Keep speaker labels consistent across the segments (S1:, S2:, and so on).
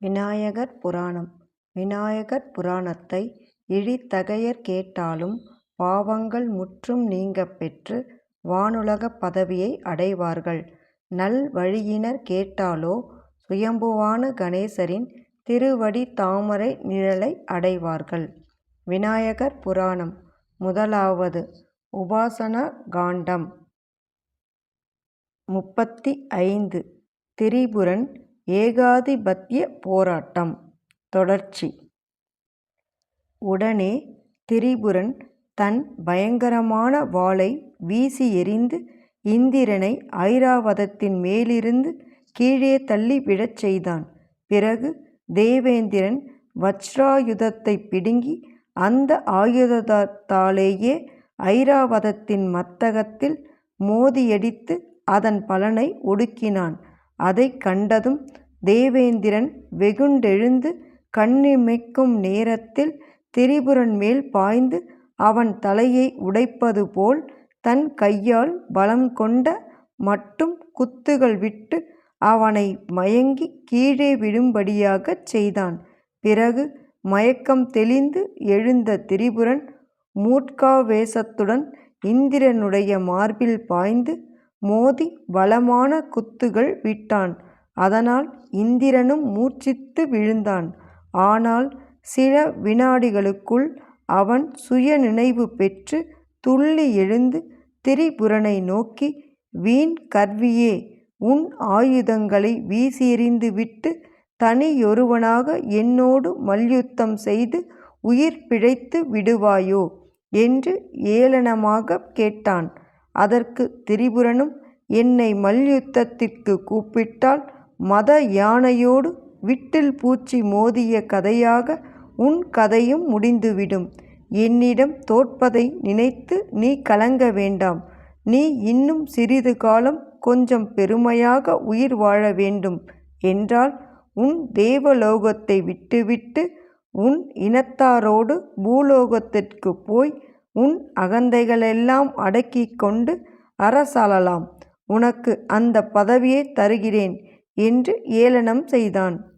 S1: விநாயகர் புராணம் விநாயகர் புராணத்தை இழிதகையர் கேட்டாலும் பாவங்கள் முற்றும் நீங்கப் பெற்று வானுலகப் பதவியை அடைவார்கள். நல் வழியினர் கேட்டாலோ சுயம்புவான கணேசரின் திருவடி தாமரை நிழலை அடைவார்கள். விநாயகர் புராணம் முதலாவது உபாசனா காண்டம் முப்பத்தி ஐந்து திரிபுரன் ஏகாதிபத்திய போராட்டம் தொடர்ச்சி உடனே திரிபுரன் தன் பயங்கரமான வாளை வீசி எறிந்து இந்திரனை ஐராவதத்தின் மேலிருந்து கீழே தள்ளி விழச் செய்தான். பிறகு தேவேந்திரன் வஜ்ராயுதத்தைப் பிடுங்கி அந்த ஆயுதத்தாலேயே ஐராவதத்தின் மத்தகத்தில் மோதியடித்து அதன் பலனை ஒடுக்கினான். அதை கண்டதும் தேவேந்திரன் வெகுண்டெழுந்து கண்ணிமைக்கும் நேரத்தில் திரிபுரன் மேல் பாய்ந்து அவன் தலையை உடைப்பது போல் தன் கையால் பலம் கொண்ட மட்டும் குத்துகள் விட்டு அவனை மயங்கி கீழே விழும்படியாகச் செய்தான். பிறகு மயக்கம் தெளிந்து எழுந்த திரிபுரன் மூட்காவேசத்துடன் இந்திரனுடைய மார்பில் பாய்ந்து மோதி பலமான குத்துகள் விட்டான். அதனால் இந்திரனும் மூர்ச்சித்து விழுந்தான். ஆனால் சில வினாடிகளுக்குள் அவன் சுய நினைவு பெற்று துள்ளி எழுந்து திரிபுரனை நோக்கி வீண் கர்வியே உன் ஆயுதங்களை வீசியெறிந்து விட்டு தனியொருவனாக என்னோடு மல்யுத்தம் செய்து உயிர் பிழைத்து விடுவாயோ? என்று ஏளனமாகக் கேட்டான். அதற்கு திரிபுரனும் என்னை மல்யுத்தத்திற்கு கூப்பிட்டால் மத யானையோடு விட்டில் பூச்சி மோதிய கதையாக உன் கதையும் முடிந்துவிடும். என்னிடம் தோற்பதை நினைத்து நீ கலங்க வேண்டாம். நீ இன்னும் சிறிது காலம் கொஞ்சம் பெருமையாக உயிர் வாழ வேண்டும் என்றால் உன் தேவலோகத்தை விட்டுவிட்டு உன் இனத்தாரோடு பூலோகத்திற்குப் போய் உன் அகந்தைகளெல்லாம் அடக்கி கொண்டு அரசாளலாம். உனக்கு அந்த பதவியைத் தருகிறேன் என்று ஏளனம் செய்தான்.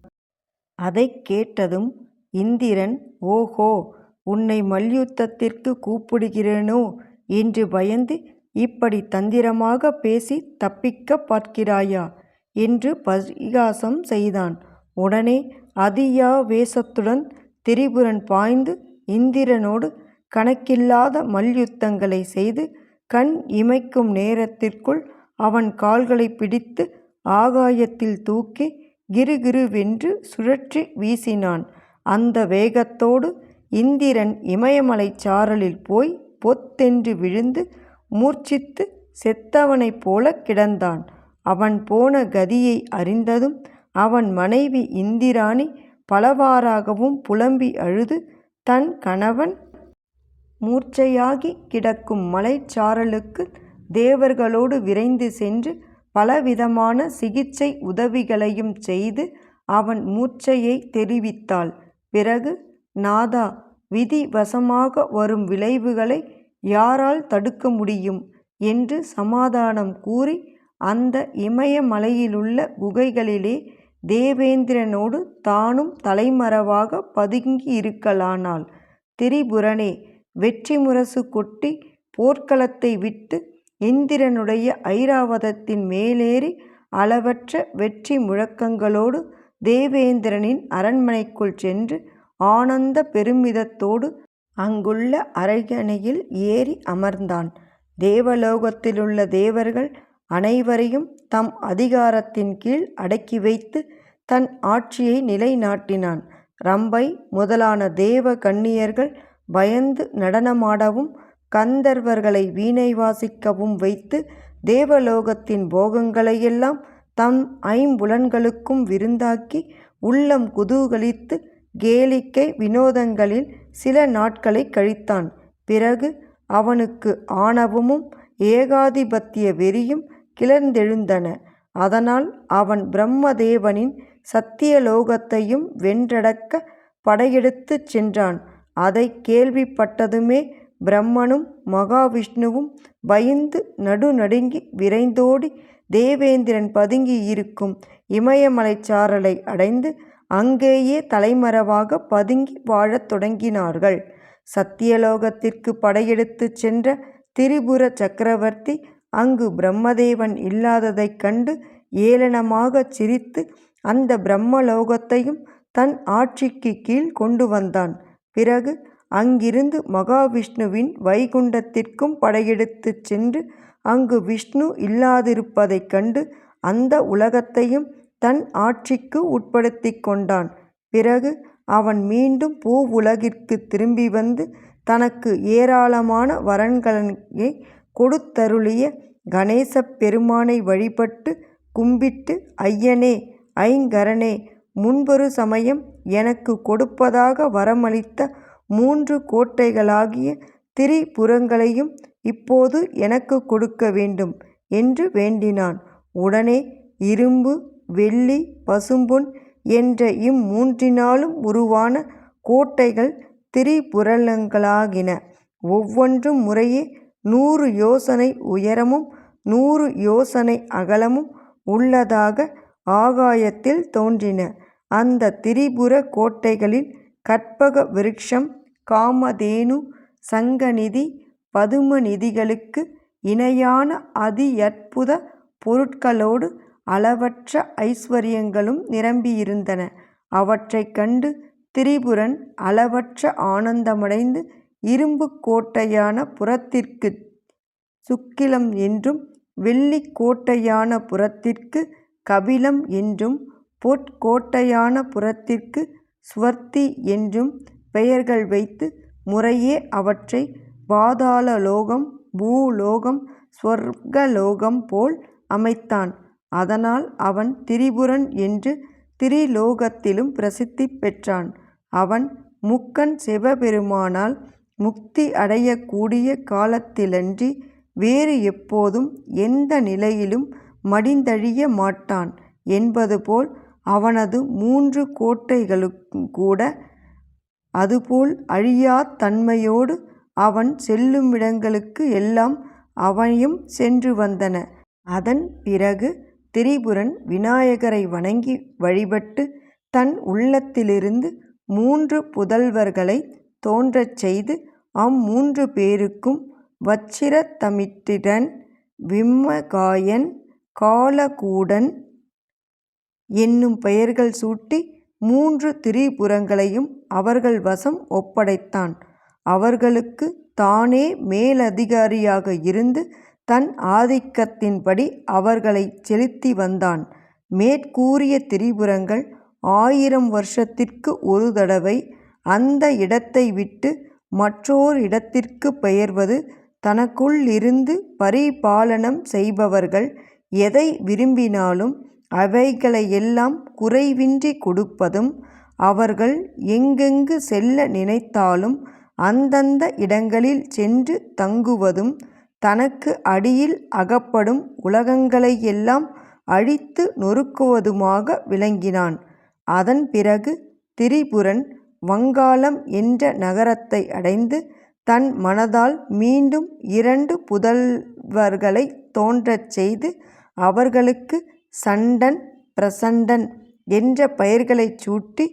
S1: அதைக் கேட்டதும் இந்திரன் ஓஹோ உன்னை மல்யுத்தத்திற்கு கூப்பிடுகிறேனோ என்று பயந்து இப்படி தந்திரமாக பேசித் தப்பிக்க பார்க்கிறாயா? என்று பரிகாசம் செய்தான். உடனே அதியாவேசத்துடன் திரிபுரன் பாய்ந்து இந்திரனோடு கணக்கில்லாத மல்யுத்தங்களை செய்து கண் இமைக்கும் நேரத்திற்குள் அவன் கால்களை பிடித்து ஆகாயத்தில் தூக்கி கிருகிருவென்று சுழற்றி வீசினான். அந்த வேகத்தோடு இந்திரன் இமயமலைச் சாரலில் போய் பொத்தென்று விழுந்து மூர்ச்சித்து செத்தவனைப் போல கிடந்தான். அவன் போன கதியை அறிந்ததும் அவன் மனைவி இந்திராணி பலவாறாகவும் புலம்பி அழுது தன் கணவன் மூர்ச்சையாகி கிடக்கும் மலைச்சாரலுக்கு தேவர்களோடு விரைந்து சென்று பலவிதமான சிகிச்சை உதவிகளையும் செய்து அவன் மூர்ச்சையை தெரிவித்தாள் பிறகு நாதா விதி வசமாக வரும் விளைவுகளை யாரால் தடுக்க முடியும்? என்று சமாதானம் கூறி அந்த இமயமலையிலுள்ள குகைகளிலே தேவேந்திரனோடு தானும் தலைமறைவாகப் பதுங்கியிருக்கலானாள். திரிபுரனே வெற்றி முரசு கொட்டி போர்க்களத்தை விட்டு இந்திரனுடைய ஐராவதத்தின் மேலேறி அளவற்ற வெற்றி முழக்கங்களோடு தேவேந்திரனின் அரண்மனைக்குள் சென்று ஆனந்த பெருமிதத்தோடு அங்குள்ள அரியணையில் ஏறி அமர்ந்தான். தேவலோகத்திலுள்ள தேவர்கள் அனைவரையும் தம் அதிகாரத்தின் கீழ் அடக்கி வைத்து தன் ஆட்சியை நிலைநாட்டினான் ரம்பை முதலான தேவ கண்ணியர்கள் பயந்து நடனமாடவும் கந்தர்வர்களை வீணை வாசிக்கவும் வைத்து தேவலோகத்தின் போகங்களையெல்லாம் தம் ஐம்புலன்களுக்கும் விருந்தாக்கி உள்ளம் குதூகலித்து கேளிக்கை வினோதங்களில் சில நாட்களை கழித்தான். பிறகு அவனுக்கு ஆணவமும் ஏகாதிபத்திய வெறியும் கிளர்ந்தெழுந்தன. அதனால் அவன் பிரம்மதேவனின் சத்தியலோகத்தையும் வென்றடக்க படையெடுத்துச் சென்றான். அதைக் கேள்விப்பட்டதுமே பிரம்மனும் மகாவிஷ்ணுவும் பயந்து நடுநடுங்கி விரைந்தோடி தேவேந்திரன் பதுங்கியிருக்கும் இமயமலை சாரலை அடைந்து அங்கேயே தலைமறைவாக பதுங்கி வாழத் தொடங்கினார்கள். சத்தியலோகத்திற்கு படையெடுத்துச் சென்ற திரிபுர சக்கரவர்த்தி அங்கு பிரம்மதேவன் இல்லாததைக் கண்டு ஏளனமாகச் சிரித்து அந்த பிரம்மலோகத்தையும் தன் ஆட்சிக்கு கீழ் கொண்டு வந்தான். பிறகு அங்கிருந்து மகாவிஷ்ணுவின் வைகுண்டத்திற்கும் படையெடுத்துச் சென்று அங்கு விஷ்ணு இல்லாதிருப்பதைக் கண்டு அந்த உலகத்தையும் தன் ஆட்சிக்கு உட்படுத்திக் கொண்டான். பிறகு அவன் மீண்டும் பூவுலகிற்குத் திரும்பி வந்து தனக்கு ஏராளமான வரங்களைக் கொடுத்தருளிய கணேசப் பெருமானை வழிபட்டு கும்பிட்டு ஐயனே ஐங்கரனே முன்பொரு சமயம் எனக்கு கொடுப்பதாக வரமளித்த மூன்று கோட்டைகளாகிய திரிபுரங்களையும் இப்போது எனக்கு கொடுக்க வேண்டும் என்று வேண்டினான். உடனே இரும்பு வெள்ளி பசும்பொன் என்ற இம்மூன்றினாலும் உருவான கோட்டைகள் திரிபுரலங்களாகின ஒவ்வொன்றும் முறையே நூறு யோசனை உயரமும் நூறு யோசனை அகலமும் உள்ளதாக ஆகாயத்தில் தோன்றின. அந்த திரிபுரக் கோட்டைகளில் கற்பக விருக்ஷம் காமதேனு சங்கநிதி பதுமநிதிகளுக்கு இணையான அதியற்புத பொருட்களோடு அளவற்ற ஐஸ்வரியங்களும் நிரம்பியிருந்தன. அவற்றைக் கண்டு திரிபுரன் அளவற்ற ஆனந்தமடைந்து இரும்பு கோட்டையான புறத்திற்கு சுக்கிலம் என்றும் வெள்ளிக் கோட்டையான புறத்திற்கு கபிலம் என்றும் பொற்கோட்டையான புறத்திற்கு ஸ்வர்த்தி என்றும் பெயர்கள் வைத்து முறையே அவற்றை பாதாள லோகம் பூலோகம் சுவர்க்கலோகம் போல் அமைத்தான். அதனால் அவன் திரிபுரன் என்று திரிலோகத்திலும் பிரசித்தி பெற்றான். அவன் முக்கன் சிவபெருமானால் முக்தி அடையக்கூடிய காலத்திலன்றி வேறு எப்போதும் எந்த நிலையிலும் மடிந்தழிய மாட்டான் என்பது போல் அவனது மூன்று கோட்டைகளுங்கூட அதுபோல் அழியாத் தன்மையோடு அவன் செல்லுமிடங்களுக்கு எல்லாம் அவனையும் சென்று வந்தன. அதன் பிறகு திரிபுரன் விநாயகரை வணங்கி வழிபட்டு தன் உள்ளத்திலிருந்து மூன்று புதல்வர்களை தோன்றச் செய்து அம்மூன்று பேருக்கும் வச்சிரதமிட்டிரன் விம்மகாயன் காலகூடன் என்னும் பெயர்கள் சூட்டி மூன்று திரிபுரங்களையும் அவர்கள் வசம் ஒப்படைத்தான். அவர்களுக்கு தானே மேலதிகாரியாக இருந்து தன் ஆதிக்கத்தின்படி அவர்களை செலுத்தி வந்தான். மேற்கூறிய திரிபுரங்கள் ஆயிரம் வருஷத்திற்கு ஒரு தடவை அந்த இடத்தை விட்டு மற்றோர் இடத்திற்கு பெயர்வது தனக்குள்ளிருந்து பரிபாலனம் செய்பவர்கள் எதை விரும்பினாலும் அவைகளையெல்லாம் குறைவின்றி கொடுப்பதும் அவர்கள் எங்கெங்கு செல்ல நினைத்தாலும் அந்தந்த இடங்களில் சென்று தங்குவதும் தனக்கு அடியில் அகப்படும் உலகங்களையெல்லாம் அழித்து நொறுக்குவதுமாக விளங்கினான். அதன் பிறகு திரிபுரன் வங்காளம் என்ற நகரத்தை அடைந்து தன் மனதால் மீண்டும் இரண்டு புதல்வர்களை தோன்றச் செய்து அவர்களுக்கு சண்டன் பிரசண்டன் என்ற பெயர்களைச் சூட்டி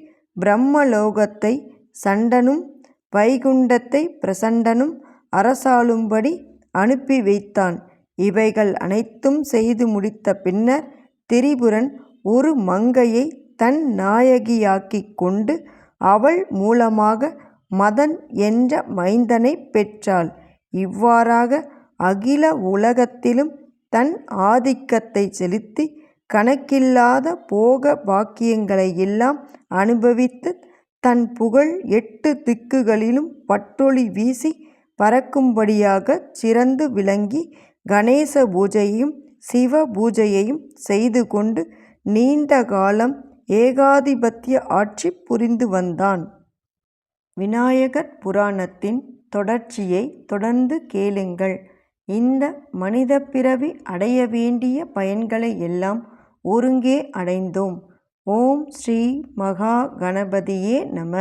S1: பிரம்மலோகத்தை சண்டனும் வைகுண்டத்தைப் பிரசண்டனும் அரசாளும்படி அனுப்பி வைத்தான். இவைகள் அனைத்தும் செய்து முடித்த பின்னர் திரிபுரன் ஒரு மங்கையைத் தன் நாயகியாக்கி கொண்டு அவள் மூலமாக மதன் என்ற மைந்தனைப் பெற்றாள். இவ்வாறாக அகில உலகத்திலும் தன் ஆதிக்கத்தை செலுத்தி கணக்கில்லாத போக பாக்கியங்களையெல்லாம் அனுபவித்து தன் புகழ் எட்டு திக்குகளிலும் பட்டொளி வீசி பறக்கும்படியாக சிறந்து விளங்கி கணேச பூஜையையும் சிவ பூஜையையும் செய்து கொண்டு நீண்ட காலம் ஏகாதிபத்திய ஆட்சி புரிந்து வந்தான். விநாயகர் புராணத்தின் தொடர்ச்சியைத் தொடர்ந்து கேளுங்கள். இந்த மனிதப் பிறவி அடைய வேண்டிய பயன்களை எல்லாம் ஒருங்கே அடைந்தோம். ஓம் ஸ்ரீ மகா கணபதியே நம.